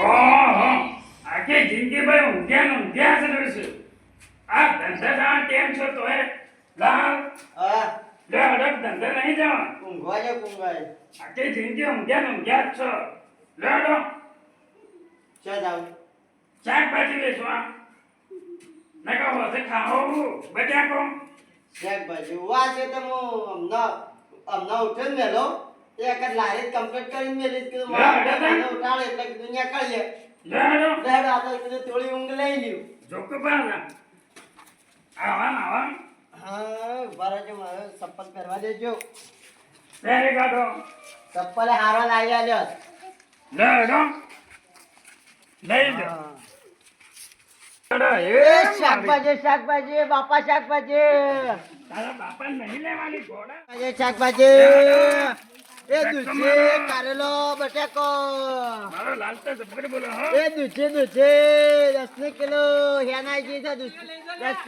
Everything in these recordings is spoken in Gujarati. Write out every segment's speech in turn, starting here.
આખી જિંદગી ભાઈ ઊંઘ્યા ને ઊંઘ્યા જ રહેશે આ ધંધા જાણ કેમ છો તો એ લાલ. હા. લે અડક ધંધે નહીં જવા ઊંઘવા જો ઊંઘવા આખી જિંદગી ઊંઘ્યા ને ઊંઘ્યા જ છો. લે અડો. ચા જાવ. શાકભાજી વેચવા. ને કહો હશે ખાવું બટાકો. શાકભાજી. વાહ છે તો હું હમણાં હમણાં ઉઠે ને વહેલો. તે વખત લારી કમ્પ્લીટ કરીને મેલી જ કીધું ના, મારે દાદા. મને ઉઠાડે એટલે કીધું ન્યા કરીએ લે આ તો કીધું થોડી ઊંઘ લઈ લ્યું. જોકો પાડલા આવા આવા હા ઊભા રહેજો મારે ચપ્પલ પહેરવા દેજો. પહેરી કાઢો. ચપ્પલે હારો લાવી આલ્યો. લે લઈ લો એ એ શાકભાજી શાકભાજી બાપા શાકભાજી. તારા બાપા નહીં લેવાની ઘોડા શાકભાજી. એ દૂધી કારેલો બટાકો. મારો લાલ તો જબર બોલો હો? એ દૂધી દસ ને કિલો હેનાજી છે દસ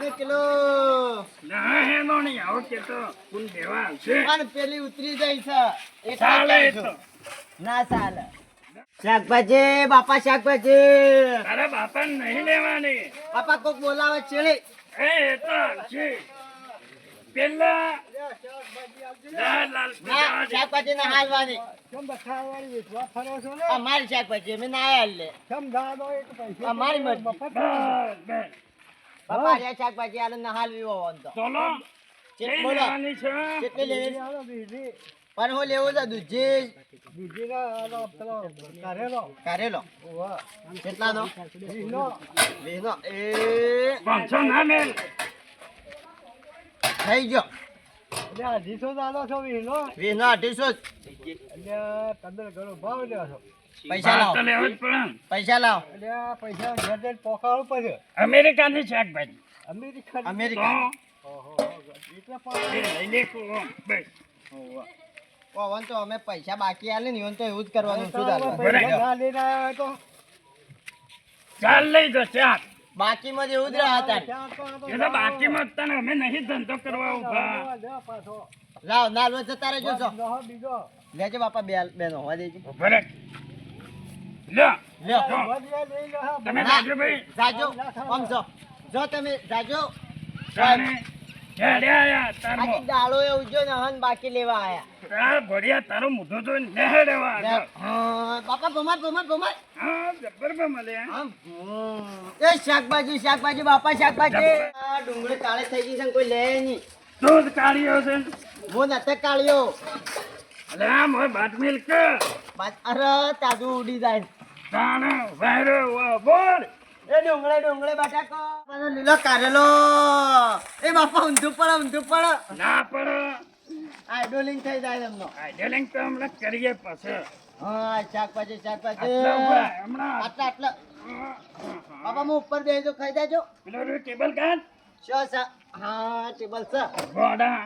ને કિલો. ના હે નો નહીં. આવો કે તો કુલ દેવા પેલી ઉતરી જાય છે. ચાલે તો. ના ચાલે. શાકભાજી બાપા શાકભાજી. બાપા નહીં લેવાની. બાપા કોક બોલાવે છે એ તો પેલા. શાકભાજી ના. હાલવાની. કેમ બખાવાળી વેચવા ફરો છો ને? અમારી શાકભાજી અમે ના હાલ. અમારી મરજી. બાપા શાકભાજી ના હાલવી હોવાનું તો. બોલો. કેટલી લેવી. પણ હું લેવું છે દૂધી. બીજી ના કારેલો. કારેલો. એ. પાંચસો ના મેલ. થઈ ગયો. એટલે અઢીસો જ છો વીસનો. વીસનો અઢીસો એટલે ગણો ભાવ લ્યો છો. પૈસા લાવો. લેવો. પૈસા લાવો. એટલે આ પૈસા ઘેર જઈને પોકાળવું પડે. અમેરિકાની શાકભાજી. અમેરિકા. ઓહો, તો અમે પૈસા બાકી આલે ને ઈવન તો એવું જ કરવાનું શું ચાલે? લઈ જો ચાલ. બાકીમાં જ એવું જ રહ્યા હતા એ તો બાકીમાં જ તને અમે નહીં ધંધો કરવા ઊભા લાવો, લ્યો પાછો. લાવ ના લો જતા રહેજો છો બીજો. લેજો બાપા બે બેનો હોવા દેજો ઊભા રહે. લ્યો લ્યો. તમે. જાજો ભાઈ જાજો આમ જો જો તમે જાજો દાડો એ ઉજો ને બાકી લેવા આયા. તાર ભડિયા તારો મુઢો તો નહેડવા બાપા ભમાર ભમાર ભમાર. હા જબ્બર પર આમ, એ શાકભાજી શાકભાજી બાપા શાકભાજી. આ ડુંગળી કાળી થઈ ગઈ છે કોઈ લે નહીં. દૂધ કાઢ્યો છે હું નતે અલે મિલ્ક. અરે તાજુ ઉડી જાય તાણે વાયરો બોલ. એ ડુંગળે ડુંગળે બટાકો. લીલો કારેલો. એ બાપા ઊંધું પડ ઊંધું પડ. ના પડ. આઈડોલિંગ થઈ જાય એમનો. આઈડોલિંગ તો હમણાં કરીએ પછી. હા શાકભાજી શાકભાજી. હમણાં. આટલા આટલા. બાપા હું ઉપર બેસી જાઉં, ખાઈ જાજો પેલો ટેબલ કાન. શો સા હા ટેબલ સા ગોડા.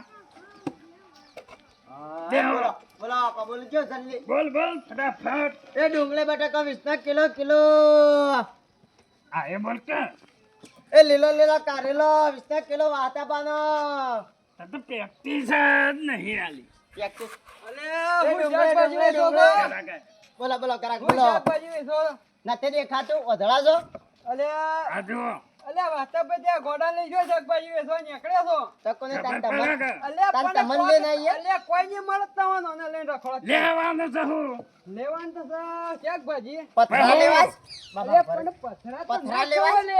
બોલો બોલો ફટાફટ. એ ડુંગળે બટાકા વીસ કિલો કિલો. આ એ બોલ કે એ લીલો લીલો કારેલો વિસ્તાર કિલો વાતા પાનો. તો પ્રેક્ટિસ જ નહીં આલી પ્રેક્ટિસ. અલે, હું શાકભાજી વેચો. બોલો બોલો કરાક બોલો. ના તે નથી દેખાતું વધડા છો અલે, આ અલે, વાસ્તવમાં ત્યાં ગોડા લઈ ગયો શાકભાજી વેચવા નીકળ્યા છો. તાન તમન તાન તમને? કોઈ ને લઈને રખડો. લેવાનું છે હું લેવાનું તો છે શાકભાજી. પથરા. લેવા અલે, પણ પથરા પથરા ના લેવાય? લે.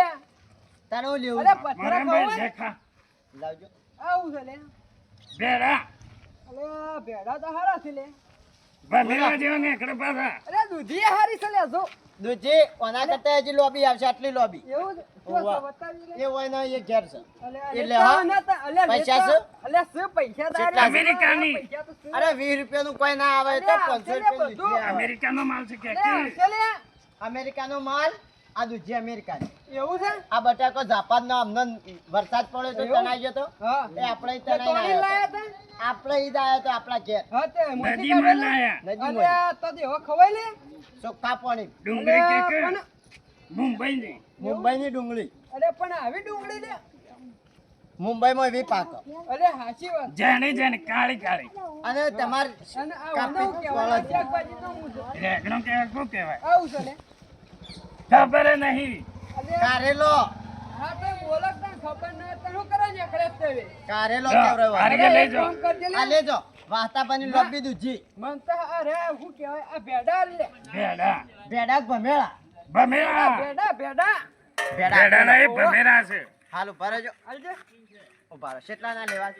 તારે લેવું અલે, પથરા લાવજો આવું છે લે. ભેડા તો હારા છે લે. ભમેલા જેવા ને પાછા અલે, દૂધી હારી છે લે, દૂધી ઓના કરતા હજી લોબી આવશે આટલી લોબી એવું. એ હોય ને એ ઘેર છે એટલે હા? પૈસા છે? અલે, શું પૈસાદાર? કેટલા? અમેરિકાની. પૈસા તો છે. અરે વીસ રૂપિયાનું કોઈ ના આવે તો અરે, પાંચસો આવશે ને રૂપિયા બધું. દૂધી અમેરિકાનો માલ છે કે. અમેરિકાનો માલ આ દુજી અમેરિકા એવું છે? આ બટાકો જાપાનનો અમને વરસાદ પડ્યો તો તણાઈ ગયો તો? એ આપણે લાયા. આપણે ઈ આવ્યો તો આપણા ઘેર. હા, તે મોટી નદીમાં કાઢેલી? લાયા. નદીમાં. અલે, તો દેવો ખવાય લે? ચોખ્ખા પાણી. ડુંગળી કે મુંબઈની. મુંબઈની ડુંગળી. અરે પણ આવી ડુંગળી લે? મુંબઈમાં એવી પાક. અરે હાચી વાત. જાણે જાણે કાળી કાળી. અને તમારે કાપી વાળા શાકભાજી તો હું રેગણો કેવાય શું કહેવાય? આવું છે ખબર નહીં. કારેલો. ખબર ન હોય તો શું કરે છે એકડે જ તેવે? કારેલો જા, કેવડાવવાનો. કારેલો. અરે, લેજો. એક કામ કરજે લે. આ લેજો. વાહતા પાણી લોબી દૂધી મન તો અરે શું કહેવાય? આ ભેડા લે. ભેડા. ભેડા ભમેળા. ભમેરા ભેડા ભેડા. ભેડા નહીં ભમેરા છે. હાલ ઊભા રહેજો. હાલજે. ઊભા રહો. કેટલા ના લેવા?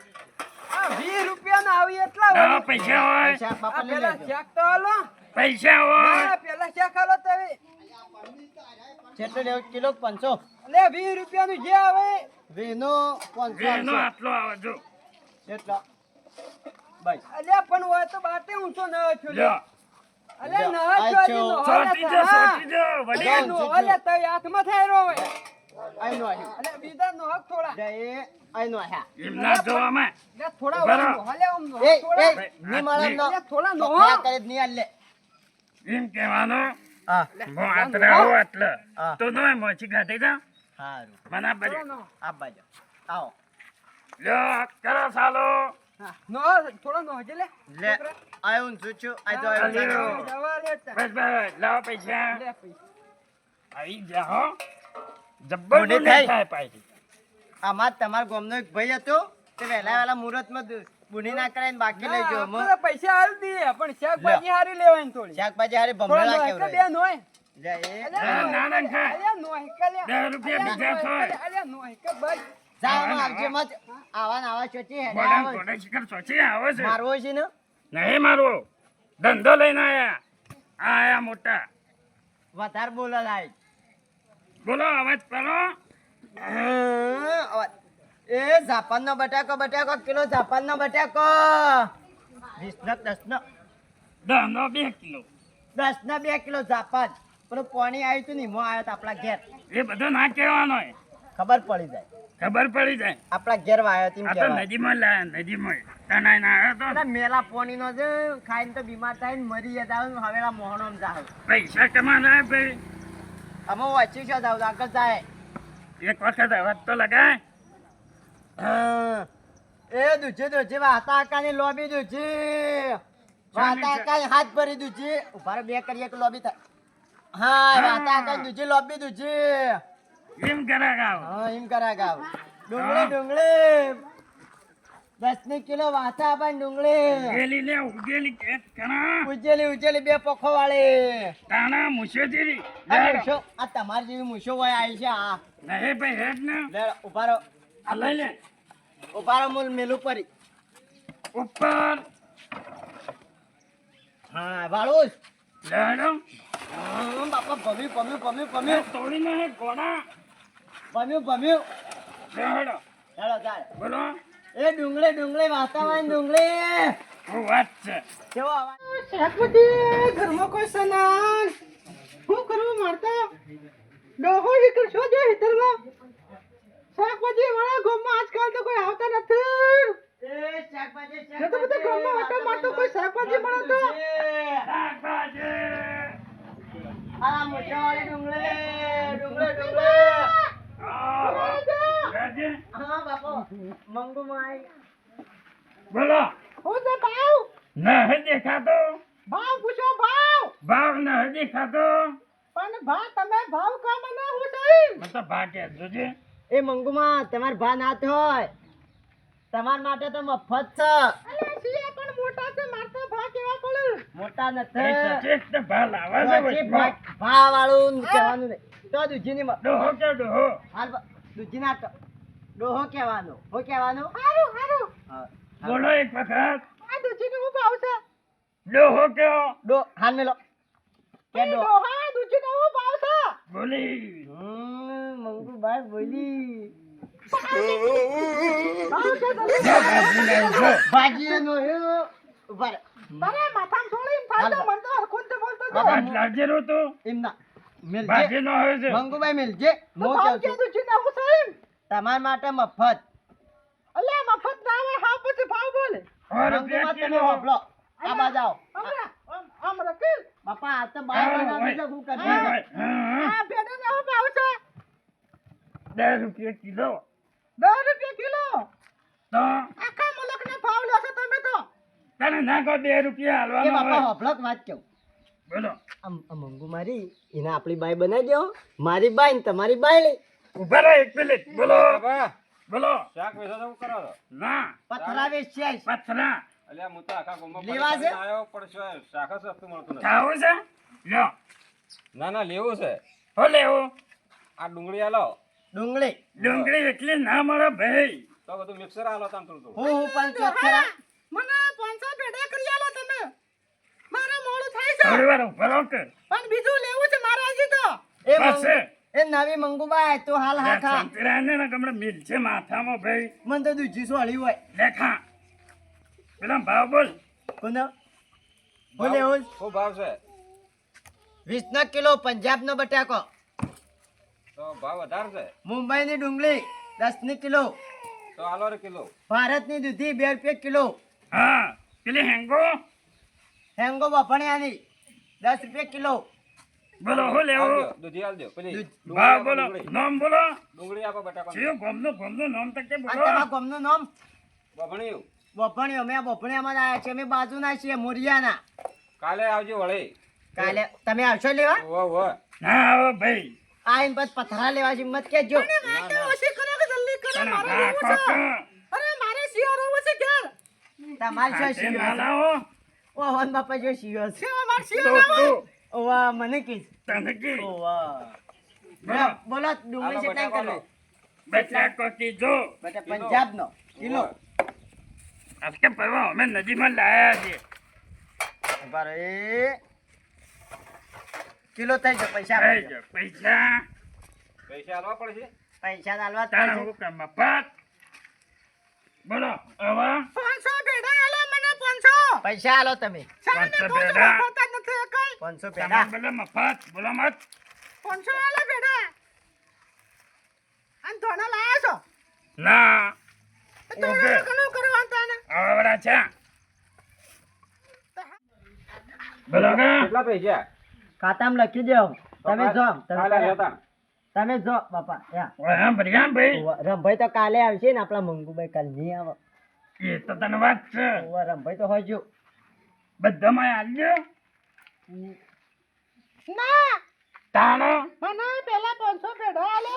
આ વીસ રૂપિયાના આવી એટલા હોય. પૈસા હોય. પૈસા બાપા પેલા લેજો. ચેક તો હાલો. પૈસા હોય. પેલા ચેક હાલો તમે. કેટલું લેવો કિલો પાંચસો. લે વીસ રૂપિયાનું જે આવે વેનો પાંચસો વેનો આટલો આવે જો. કેટલો ભાઈ અલે પણ હોય તો બાતે ઊંચો ન છો લે. અલે ન છો. છોટી જો છોટી જો અલ્યા વડી નો અલે તો હાથમાં થાય રો હોય આઈનો આહી અલે બીજા નો હક થોડા. લે એ આઈનો આયા. એમના જોવામાં લે થોડા હલે ઓમ નો. થોડા એ ની મારા નો થોડા નો. કરે ની આલે. એમ કહેવાનું હા. હું એટલે. તો નોય મોચી કાઢી જા. સારું મને નો આ બાજુ આવો. લ્યો કરો સાલો. નો થોડા નો હજી લે. લે આયો હું છું. છું આ તો. આયો. બસ બસ લાવો પૈસા. લે પૈસા. આવી જા હો. જબ્બર મોઢે થાય. થાય પાછી? આમાં તમારા ગામનો એક ભાઈ હતો. તે વહેલા વહેલા મુહૂર્તમાં બુની ના કરાઈને બાકી લેજો આપણે પૈસા હાલ દઈએ પણ શાકભાજી હારી લેવાની થોડી. શાકભાજી હારી કેવડાય. હકે બે નો હોય. જા એ. ના, ના, હકે. અલ્યા, નો હકે લે. બે રૂપિયા બીજા નો અલ્યા, નો હકે ભાઈ. જાવાનું ના, આવજે મત. આવા ને આવા ચોચી હેડે ગોડા આવે. ગોડા શિખર આવે છે. મારવો છે ને? નહીં મારવો. ધંધો લઈને આયા. આયા મોટા. વધારે બોલો લાય બોલો અવાજ કરો. એ જાપાન નો બટાકો બટાકો કિલો જાપાન નો બટાકો. વીસ નો દસ નો દહનો બે કિલો. દસ નો બે કિલો જાપાન. પેલું પાણી આવ્યું હતું ને મો આવ્યો તો આપણા ઘેર. એ બધો ના કહેવાનો ખબર પડી જાય. ખબર પડી જાય. આપણા ઘેર વાયો તેમ કહેવાય. નદીમાં લાયા નદીમાં તણાઈ ના આવ્યો તો મેલા પાણી નો છે ખાઈને તો બીમાર થાય ને મરી ને હવેલા મોહણો જાવ પૈસા કમાના ભાઈ. અમે વાંચ્યું છે દાઉદ આગળ જાય. એક વખત વાત તો લગાય. એ દૂધી દૂધી વાતાકાની લોબી દૂધી વાતાકાની હાથ ભરી દૂધી ઉભાર બે કરીએ કે લોબી થાય. હા વાતાકાની લોબી દૂધી એમ કરા ગાવ. હા એમ કરા ગાવ. ડુંગળી ડુંગળી. દસની કિલો વાતા આપણ ડુંગળી. ગેલી લે ઉગેલી કેક કણા ઉજેલી ઉજેલી બે પોખો વાળી તાણા મુશો જેવી. આ તમારી જેવી મુશો હોય આવી છે આ. નહીં ભાઈ હેડ ને. લે ઊભા રહો. આ લઈ લે. ઊભા મૂલ મેલું પરી ઉપર. હા વાળું બાપા ભમ્યું ભમ્યું ભમ્યું ભમ્યું. ભમ્યું ભમ્યું. લેડો ચાલો ચાલ બોલો. એ ડુંગળી ડુંગળી વાતાવરણ ડુંગળી. વાત છે. કેવો અવાજ શાકભાજી ઘરમાં કોઈ સનાન શું કરવું મારતા ડોહો નીકળ છો જો હિતરમાં. શાકભાજી વાળા ગામમાં આજકાલ તો કોઈ આવતા નથી એ શાકભાજી એ તો બધા ગામમાં વાટો મારતો કોઈ શાકભાજી મળે તો શાકભાજી આ મોટાવાળી ડુંગળી ડુંગળી ડુંગળી આહા. ગાજી. હા બાપો મંગુ માઈ બોલો હું છે ભાવ નહીં દેખાતો ભાવ પૂછો ભાવ ભાવ નહીં દેખાતો પણ ભાવ તમે ભાવ કા મને હું સહી મતલબ ભાગે જોજે એ મંગુમાં તમાર ભા ના હોય. તમાર માટે તો મફત છે. અલે પણ મોટા છે? મારતા ભાવ કેવા પડે? મોટા નથી. સચેત તો ભાવ છે ભા- ભા વાળું કહેવાનું નહીં. તો દૂધીની ડોહો કે ડોહો? હાલ ડોહો કહેવાનું. હું કહેવાનું? હારું હારું. હા, હાલ. બોલો એક વખત. આ દૂધી નું ભાવ છે? ડોહો કયો? ડો હાલ મેલો. કે ડો ડોહા ભાવ છે? બોલી. હમ, મંગુભાઈ બોલી તમારા માટે મફત અલ્યા મફત ના આવે હા પછી ભાવ બોલે આ બાજુ આવો આમ બાપા આ તો બાર હા, બનાવી હું કરી આ ભેડા ના ભાવ છે દસ રૂપિયા કિલો. દસ રૂપિયા કિલો? તો? આખા મુલક ને ભાવ છો તમે તો. તને નાખો બે રૂપિયા એ હાલવાનો બાપા હફળક વાત કહું બોલો. આમ મંગુ મારી એને આપણી બાઈ બનાવી દો મારી બાઈ ને તમારી બાઈ ઊભા રહે એક મિનિટ. બોલો. બોલો. શાક વેચો તો કરો ના. પથરા વેચ્યા છે. પથરા. અલ્યા હું તો આખા ગામમાં લેવા છે? આયો પડશે પણ શાક સસ્તું મળતું નથી. ખાવું છે? લ્યો. ના ના લેવું છે. હો લેવું. આ ડુંગળી આલો ડુંગળી. ડુંગળી એટલી ના મળે ભાઈ. તો બધું મિક્સર આલો તાન થોડું હું હું પણ ચોક મને પાંચસો પેઢા કરી આલો તમે. મારે મોડું થાય છે. થોડી વાર ઊભા કે. પણ બીજું લેવું છે મારા હજી તો. એ બસ એ નવી મંગુબાઈ તું હાલ હા ખા સંતરાને ને ગમડે મિલ છે માથામાં ભાઈ. મને તો દૂજી સોળી હોય. દેખા પેલા ભાવ બોલ. કોનો? બોલે લેવું શું ભાવ છે? વીસ નો કિલો પંજાબ નો બટાકો. તો ભાવ વધારે છે. મુંબઈ ની ડુંગળી દસની કિલો. તો આલો રે કિલો. ભારતની દૂધી બે રૂપિયા કિલો. હા પેલી હેંગો. હેંગો વફણિયાની દસ રૂપિયા કિલો. બોલો હો લેવો? દૂધી આલ દો પેલી. ભાવ બોલો નામ બોલો. ડુંગળી આપો બટાકા જીવ ગમનું ગમનું નામ તક કે બોલો? તમારા ગામનું નામ? બભણિયું વફણિયો અમે વફણિયામાં આવ્યા છીએ. અમે બાજુના છીએ મોરિયાના. કાલે આવજો વળી. કાલે તમે આવશો લેવા? ઓ ઓ ના આવો ભાઈ. આઈને પછી પથરા લેવા છે મત કેજો. વાતે ઓછી કરો કે જલ્દી કરો મારે હા લેવું છે. કોક અરે મારે હોવું છે ઘેર. તમારે શું હાથે શીયો ના છે? લાવો. ઓ હન બાપા જો શીયો છે. મારે તું ઓવા મને કીધ. તને કી ઓવા બોલો બોલો ડુંગળી છે બટાકા કરો બટા પંજાબ નો કિલો. ઓહો. પરવા અમે નદીમાં લાયા છે બરો એ કિલો થઈ જાય પૈસા. પૈસા. પૈસા આલવા પડશે? પૈસા આલવા તારા પડશે. હું કામ મફત બોલો હવે? પાંચસો પેઢા આલો મને પાંચસો. પૈસા આલો તમે. સાને પાંચસો પાંચસો પેઢા. વાપરતા જ નથી કઈ પાંચસો તમારે પેડા બોલો મફત બોલો મત. પાંચસો આલો પેઢા અને ધોના લાયા છો? ના. તો ઓકે. તમારે ઘણું તાને આવડા છે. બોલો કે કેટલા પૈસા? ખાતામાં લખી દેવ તમે જો તમે જો. બાપા રમભાઈ તો કાલે આવશે ને આપણા મંગુભાઈ કાલ નહીં આવે. એ તો તને વાત છે. રમભાઈ તો હજુ બધામાં આવજો ના. તાણો. મને પેલા પાંચસો પેઢા આલો.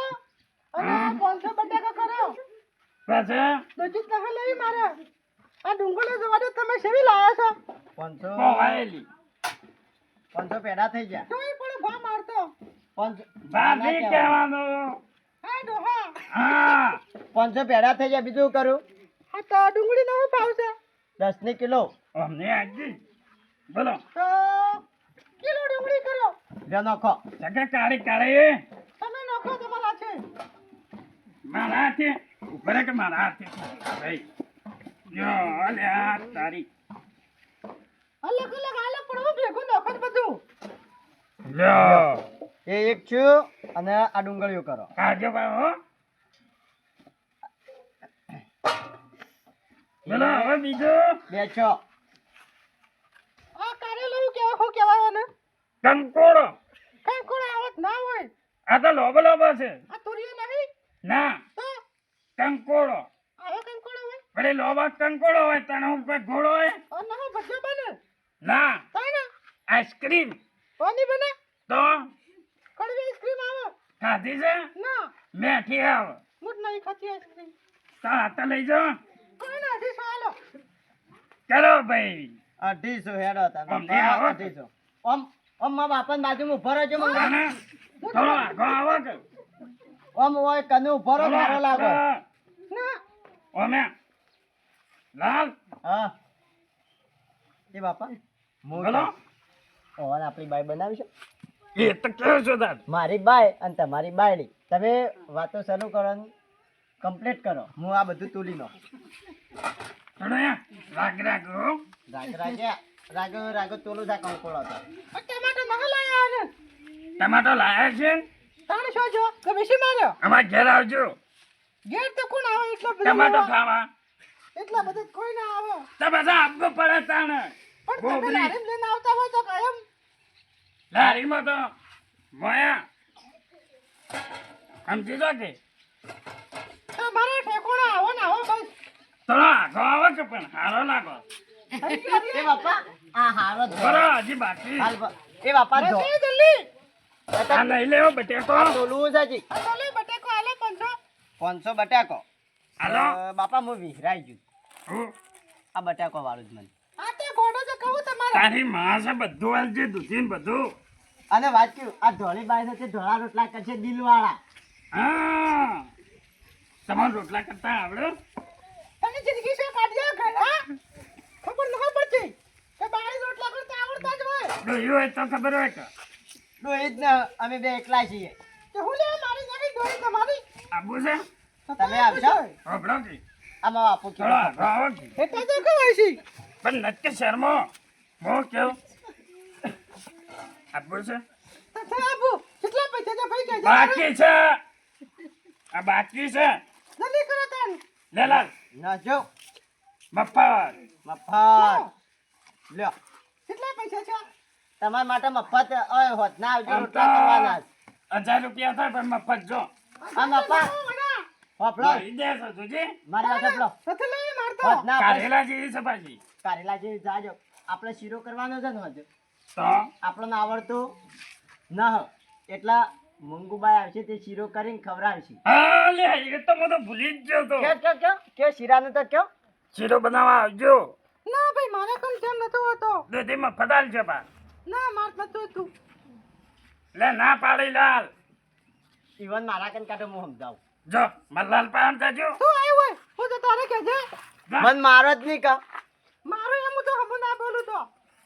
અને પાંચસો બટાકા કરો પછી? દૂધી કહા લઈ મારા. આ ડુંગળો જોવા દે તમે સેવી લાયા છો? પોંચો પોવાયેલી પાંચસો પેડા થઈ ગયા. જોઈ પણ ભા મારતો. ભાભી ના કહેવાય. હા ડોહા. હા. પાંચસો પેડા થઈ ગયા. બીજું કરું? હા તો ડુંગળી નો ભાવ છે. દસની કિલો. અમને આજી. બોલો. તો કિલો ડુંગળી કરો. જો નાખો. સગા કાળી કાળી તમે નાખો તમારા છે મારા છે ઉપર કે મારા છે ભાઈ જો અલ્યા તારી. અલગ અલગ પણ હું ભેગું નાખો બધું? જો એ એક છું અને આ ડુંગળીઓ કરો. કાજો હો. બોલો હવે બીજો. બે છો. આ કારેલું કેવા ખો કહેવાય ને? કંકોડો. કંકોડો આવત ના હોય. આ તો લોબ લોબ છે. આ તુરિયો નહીં? ના. કંકોડો. આવો કંકોડો હોય? બડે લોબા કંકોડો હોય તને ઉપર ઘોડો હોય. અને ના ભજ્યો બને. ના. આઈસ્ક્રીમ. કોની બને? તો? કડવી આઈસ્ક્રીમ આવે? ખાધી છે? ના. મેઠી આવે મુટ નહીં ખાતી આઈસ્ક્રીમ. તા હાથે લઈ જાઓ. કોઈ ના અઢી સાલો ચલો ભાઈ. અઢીસો હેડો તમે. અઢીસો? ઓમ ઓમ મારા બાપાની બાજુમાં ઊભો રહેજો મંગા અને થોડો આગો આવો કે. ઓમ ઓય કને ઊભો રહો મારો લાગો. ના. ઓમે લાલ. હા. એ બાપા બોલો. ઓન આપણી બાય બનાવી છે એ તો કેવો છો દાદ મારી બાય અને તમારી બાયડી. તમે વાતો શરૂ કરો કમ્પ્લીટ કરો. હું આ બધું તુલી નો રાગ રાગ. રાગ રાગ્યા. રાગો રાગો તોલું થા કંકોળો હતો આ ટમાટર મગા લાયા ને ટમાટો લાયા છે? તાણ શું જો કે બેસી માર્યો? અમાર ઘેર આવજો. ઘેર તો કોણ આવે એટલો બધો ટમાટો ખાવા. એટલા બધા કોઈ ના આવે. તો બધા આપવું પડે તાણે. પણ તમે ગોબરી લારીમ લઈને આવતા હોય તો કાયમ લારીમાં તો મોયા. સમજી જો કે મારે ઠેકોણા આવો ને આવો બસ થોડો આગો આવો કે પણ હારો લાગો. એ બાપા આ હારો જ બરો હજી બાકી. એ બાપા બતાવો જલ્દી આ લઈ લેવો બટેકો. ટોલું છે જી આ તો લે બટેકો આલે પંચો પાંચસો બટાકો. હાલો. બાપા હું વિહરાઈ ગયું. હું? આ બટાકો વાળું જ મને. આ તે ગોડો તો કહું તમારે. તારી માં છે બધું આલજે દૂધી બધું. અને વાત કહ્યું આ ધોળી બાઈ છે ધોળા રોટલા કરશે દિલવાળા. હા. તમારે રોટલા કરતા આવડે. તને જિંદગી છે કાઢ્યા ઘણા ખબર ન પડતી કે બાઈ રોટલા કરતા આવડતા જ હોય. ડોયું હોય તો ખબર હોય કે. જ ને અમે બે એકલા છીએ. કે હું લે મારી નાખી દોરી તમારી? આબુ છે? તમે આવજો. હોભળો કે. આમાં આપો કે આવો એટલે તો કવાય છે. પણ નટકે શર્મો? મો કેવું? આબુ છે? તો આપો. કેટલા પૈસા છે ભાઈ કહેજો બાકી છે. આ બાકી છે. જલ્દી કરો તન. લેલાલ ના જો મફત. મફત. લ્યો. કેટલા પૈસા છે? તમારા માટે મફત ઓય હોત. ના આવજો રોટલા કરવાના હજાર રૂપિયા થાય પણ મફત જો. આ મફત હોપલો. લઈ દે છો જોજે. મારી હોપલો. સાથે લઈ મારતો. આપણે કારેલા જેવી છે કારેલા જેવી જાજો. આપણે શીરો કરવાનો છે ને હજુ આપણને આવડતું ન એટલા મંગુબાઈ આવશે તે શીરો કરીને ખવડાવશે. હા લે એ તો મને તો ભૂલી જ ગયો તો. કે કે કે કે શીરાને તો કે શીરો બનાવવા આવજો. ના ભાઈ મારે કોઈ કેમ નતો હોતો? દૂધી ફટાલ છે બા. ના માર નતો તું લે ના પાડી લાલ. ઈવન મારા કન કાટો હું સમજાવું. જો મલ્લાલ પાન દેજો તું આવ્યો હોય હું તો તારે કહેજે. મન મારો જ નહીં કા. મારો એમ તો હમ ના બોલું તો.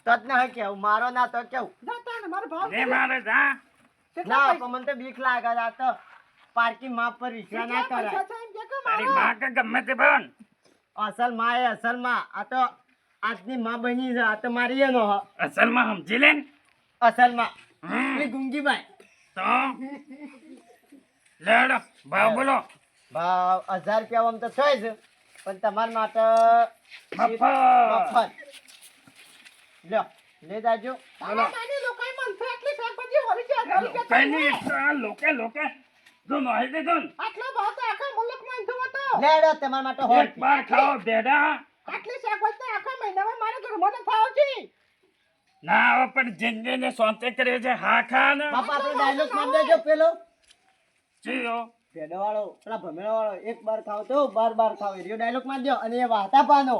તો જ ના કેવું મારો ના તો કેવું. ને મારો ભાવ રે મારે જા. ના તો મને તો બીક લાગે આ તો પાર્કિંગ માપ પર રિક્ષા ના કરાય? તારી માં કે ગમે તે બન અસલમાં એ અસલમાં. આ તો આજની માં બની છે આ તો મારી એનો હ. અસલમાં સમજી લે. અસલમાં. એ પેલી ગુંગીબાઈ. તો? લેડ ભાવ. બોલો. ભાવ હજાર રૂપિયા આમ તો થાય છે પણ તમારા માટે મફત. મફત. લ્યો લે. દાજો લોકો લોકે લોકે જો નોહી દે ને, આટલો ભાવ તો આખા મુલકમાં ઈંધો હતો. લે લો તમાર માટે હો એક બાર ખાઓ ભેડા આટલી શાકભાજી તો આખા મહિનામાં મારા ઘરમાં ખાવ છે ના હવે પણ જિંદગીને સોંતે કરે છે હા ખા ને. બાપા આપણે ડાયલોગ માર દેજો પેલો. જીઓ પેડો વાળો પેલા ભમેળા વાળો એક બાર ખાવ તો બાર બાર ખાવ એરિયો ડાયલોગ માર દો અને એ વાતા પાનો.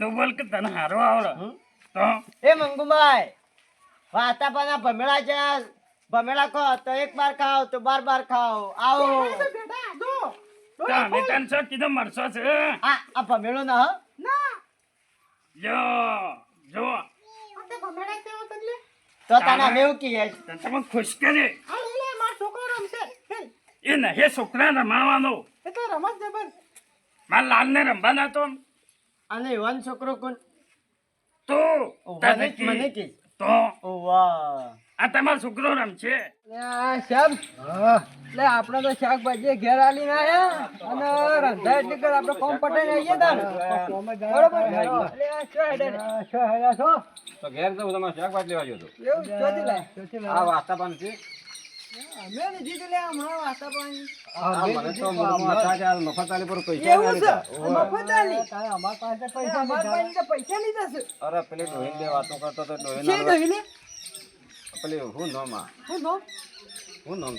તું બોલ કે તને હારો આવડે. હમ? તો એ મંગુભાઈ વાતા પાના ભમેળા છે. ભમેળા ખો તો એક બાર ખાવ તો બાર બાર ખાવ આવો. તમે બેટા દો તો અમે કીધું મળશો છે. આ આ ભમેળો ના હ. ના. જો જો. તે તને તો તને અમે એવું કહીએ તને તમે ખુશ કરે. છોકરો રમશે. એ નહીં છોકરા રમાવાનો એ તો રમત જબર. મારા લાલને રમવાના તો. અને યુવાન છોકરો કોણ? તું તને મને કી. કી. તો? ઓવા આ તમારો છોકરો રમશે શાક? એટલે આપણે તો શાકભાજી ઘેર આલી ના આયા. અને રંધા એટલે કર આપણે કોમ આવીએ તાર. બરોબર? તો ઘેર તમારે શાકભાજી લેવા જતો એવું? ચોથી લાય આ વાસ્તા પાન છે? અમે નથી લે હમણાં વાસા પાણી આ મને તો મૂળમાં હતા કે આ મફત આલી પર પૈસા એવું નહીં છે? લીધા. ઓવે. મફત આલી. અમારા પાસે તો પૈસા લીધા છે. અરે પેલી ડોહીન બે વાતો કરતો તો ડોહીન પેલી હું નામ હું નામ? હું નામ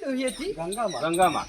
દોહી હતી. ગંગામાં. ગંગામાં.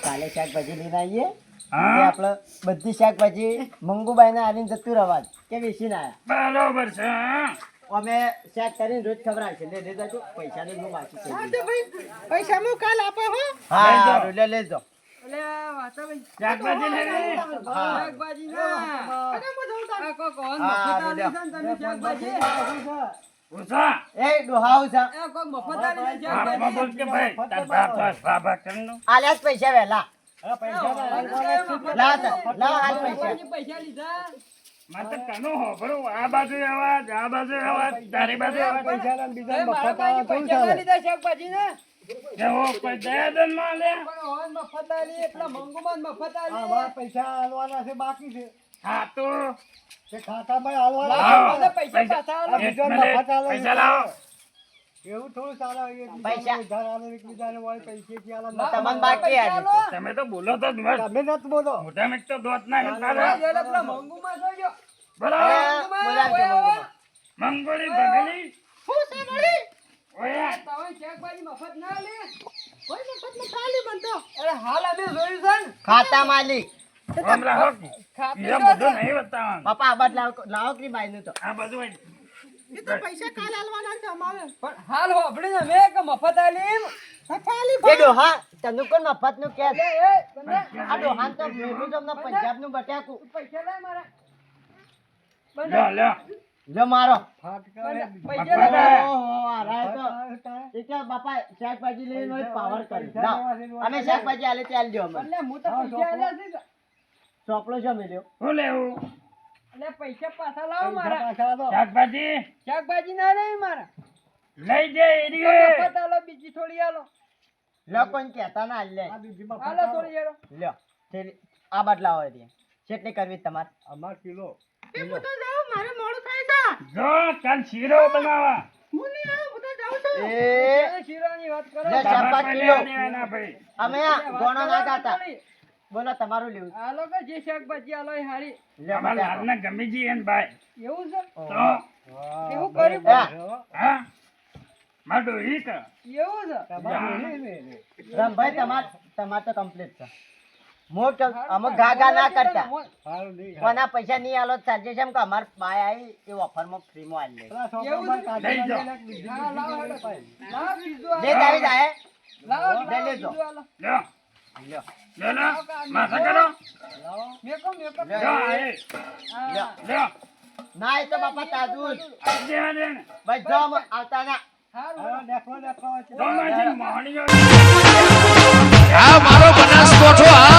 કાલે શાકભાજી લઈને આવીએ. આપણે બધી શાકભાજી મંગુબાઈને આવીને જતું રહેવા કે બરોબર છે અમે શાક કરીને રોજ ખવડાવશે લે લે જાજો પૈસા ને હું બાકી હા છે તો ભાઈ પૈસા હું કાલ આપો હો? હા લે શાકભાજી લે. ના. ને તમે શાકભાજી. એ ડોહાવ મફત બોલ કે ભાઈ તાર બાપ આલ્યા પૈસા વહેલા શાકભાજી લાવ તા, લાવ હાલ પૈસા પૈસા. લીધા. મને તો કનો હોભળું. આ બાજુ અવાજ આ બાજુ અવાજ તારી બાજુ અવાજ. એ મારા પાસે પૈસા લીધા શાકભાજી ને? એવો કોઈ દયાદનમાં લે. પણ હોન મફત આલી એટલા મંગુમાં મફત આલી પૈસા હાલવાના છે બાકી છે. હા તો ખાતામાં પૈસા પાછા આલો. પૈસા લાવો. એવું થોડું ચાલે પૈસા. ઉધાર આલે, એકબીજાને વળી પૈસેથી આલે. તમને બાકી પૈસા તમે તો બોલો તો જ તમે બોલો. મોટા મિત્ર તો દોત ના કરતા જોજો. મંગોળી ભગલી. શું છે વળી? ઓયા તમે શાકભાજી મફત ના આલી? કોઈ મફત નથી આલી મને અરે હાલ અમે જોયું છે ખાતા માલિક હમણાં હોક. એમ બધું નહીં બતાવવાનું. પપ્પા આ બાદ લાવો લાવો કે બાઈ નું તો? આ બધું એ તો પૈસા કાલ હાલવાના છે અમારે. પણ હાલ હોભળીને અમે કે મફત આલી એ ડોહા તને કોણ મફતનું કે? એ, એ, બંને. આ તો મેલું તમને પંજાબનું બટાકું. પૈસા લાય મારા. જો બાપા શાકભાજી લઈને પાવર કરી. અમે શાકભાજી આલે ચાલજો અમે હું તો. ચોપડો છે મેલ્યો હું લેવું? એટલે પૈસા પાછા લાવો મારા. શાકભાજી? શાકભાજી ના લે મારા. લઈ જાય એરીએ. મફત આલો બીજી થોડી આલો. લો કોઈ કહેતા ના લે. આલો થોડી લ્યો થેલી આ બાટલા હોય એટલે કેટલી કરવી તમારે. અમાર કિલો. એ હું તો જાઉં મારે મોડું થાય છે. જો કાલ શીરો બનાવા. હું નહીં આવું હું તો જાઉં છું. એ. શીરાની વાત કરો. લે, ચાપા કિલો. અમે આ ગોણો ના ગાતા બોલો તમારું લેવું આ લોકો જે શાકભાજી આલો એ હારી. બટાકો. લાલને ગમી જી એન ભાઈ. એવું છે? તો એવું કર્યું? હા, હા. મારું તો. એવું છે? રામભાઈ તમાર તમાર તો કમ્પ્લીટ છે. હું તો અમુક ગા ગા ના કરતા. કોના પૈસા નહીં આલો તો ચાલશે છે એમ કે અમાર બાય આવી એ ઓફરમાં ફ્રીમાં આલી લે. લાવો. લાવો લે તારી જાય લે લેજો. આલો. લ્યો. લ્યો. માથા કરો મેકો મેકો લે. લ્યો લ્યો. લ્યો. ના એ તો બાપા તાજું દે દે. ભાઈ જો આવતા ના. હારું. તો મારી મોહણીઓ આ મારો બનાસકોઠો આ